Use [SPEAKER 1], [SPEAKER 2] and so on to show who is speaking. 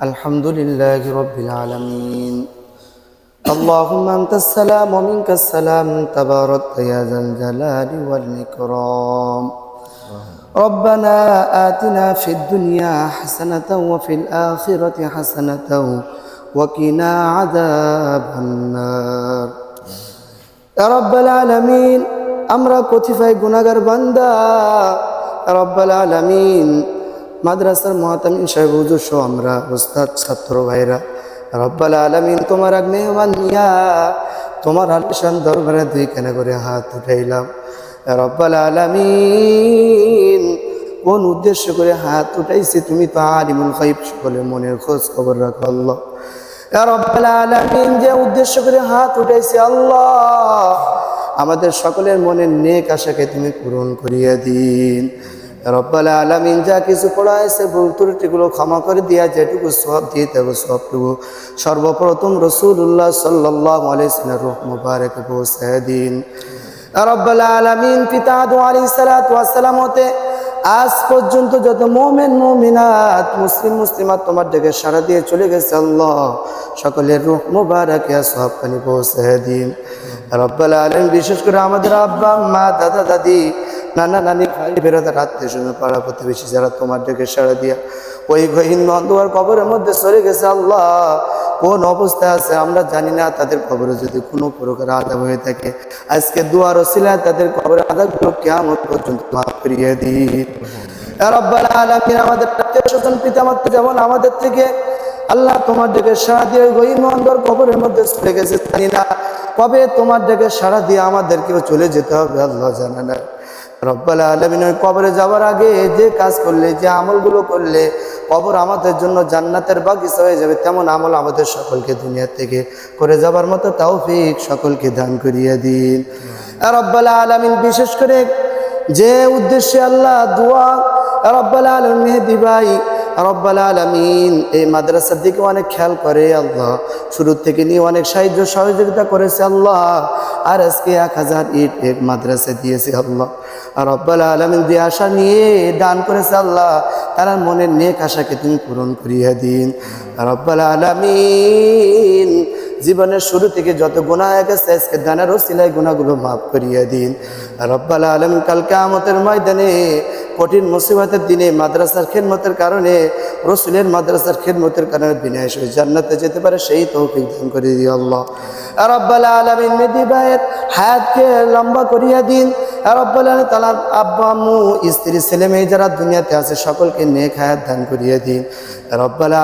[SPEAKER 1] الحمد لله رب العالمين اللهم أنت السلام ومنك السلام تبارك يا ذا الجلال والإكرام ربنا آتنا في الدنيا حسنة وفي الآخرة حسنة وقنا عذاب النار يا رب العالمين আমরা কতিফায় গুনাগার বান্দা রব্বাল আলামিন মাদ্রাসার মহাতামিন সাহেব, হুজুর সহ আমরা ওস্তাদ ছাত্র ভাইরা। রব্বাল আলামিন, তোমার এক মেহমান নিয়া, তোমার আলিশান দরবারে দুই কেনে করে হাত উঠাইলাম। রব্বাল আলামিন, কোন উদ্দেশ্য করে হাত উঠাইছি তুমি তো আলিমুল খাইব সকলের মনের খোঁজ খবর রাখো আল্লাহ। রব্বাল আলামিন, যে উদ্দেশ্য করে হাত উঠাইছি আল্লাহ, আমাদের সকলের মনের নেক আশাকে তুমি পূরণ করিয়া দিন। রব্বাল আলামিন যা কিছু পড়াইছে ভুল ত্রুটিগুলো ক্ষমা করে দিয়া যেটুকু সব দিয়ে দেবো সবটুকু সর্বপ্রথম রসুল্লাহ সাল্লাহ রূপ মুবারক দিন রব্বাল আলামিন পিতা সালাম হতে আজ পর্যন্ত যত মোমেন, মোমিনাত, মুসলিম, মুসলিমাত তোমার ডেকে সারা দিয়ে চলে গেছে আল্লাহ। সকলের রূহ মুবারকে সবখানি পৌঁছে দিন রব্বাল আলম বিশেষ করে আমাদের আব্বা, মা, দাদা, দাদি নানা নানি ভাই বেরোদার আত্মীয় স্বজন পাড়া প্রতিবেশী যারা তোমার ডেকে সাড়া দিয়া, ওই গহীন অন্ধকার কবরের মধ্যে সরে গেছে আল্লাহ। কোন অবস্থায় আছে আমরা জানি না, তাদের কবরে যদি কোনো প্রকার আদাব হয়ে থাকে, আজকে দুয়ার ওসিলায় তাদের কবরে আদাবগুলো কেমন পর্যন্ত মাফ করিয়ে আলমিন, আমাদের আত্মীয় স্বজন, পিতামাতা যেমন আমাদের থেকে, আল্লাহ তোমার ডেকে সারা দিয়ে গহীন অন্ধকার কবরের মধ্যে চলে গেছে, জানি না কবে তোমার ডেকে সারা দিয়ে আমাদেরকেও চলে যেতে হবে, আল্লাহ জানা না। রব্বাল আলমিন, ওই কবরে যাওয়ার আগে যে কাজ করলে, যে আমলগুলো করলে, কবর আমাদের জন্য জান্নাতের বাগিচা হয়ে যাবে, তেমন আমল আমাদের সকলকে দুনিয়া থেকে করে যাবার মতো তৌফিক সকলকে দান করিয়া দিন। রব্বাল আলমিন, বিশেষ করে যে উদ্দেশ্যে আল্লাহ দোয়া রব্বাল আলম মেহেদি ভাই রব্বাল আলমিন। এই মাদ্রাসার দিকে অনেক খেয়াল করে আল্লাহ। শুরু থেকে নিয়ে অনেক সাহায্য সহযোগিতা করেছে আল্লাহ। আর আজকে এক হাজার ইট এক মাদ্রাসা দিয়েছে আল্লাহ। আর রব্বাল আলমিন দিয়ে আশা নিয়ে দান করেছে আল্লাহ, তারা মনের নেক আশাকে তুমি পূরণ করিয়া দিন। রব্বাল আলমিন। জীবনের শুরু থেকে যত গুণা হয়ে গেছে আজকে দানের ওসিলায় গুণাগুলো মাফ করিয়ে দিন। রব্বাল আলম কালকে আমতের ময়দানে কঠিন মুসিবতের দিনে মাদ্রাসার খেদমতের কারণে, রসুলের মাদ্রাসার খেদমতের কারণে বিনয় হিসেবে জান্নাতে যেতে পারে, সেই তৌফিক দান করে দিও আল্লাহ। রব্বাল আলমিন মেদি ভাইয়ের হায়াতকে লম্বা করিয়া দিন। রব্বাল আলম তালার আব্বা, আম্মু, স্ত্রী ছেলে মেয়ে যারা দুনিয়াতে আছে, সকলকে নেক হায়াত দান করিয়া দিন। রব্বাল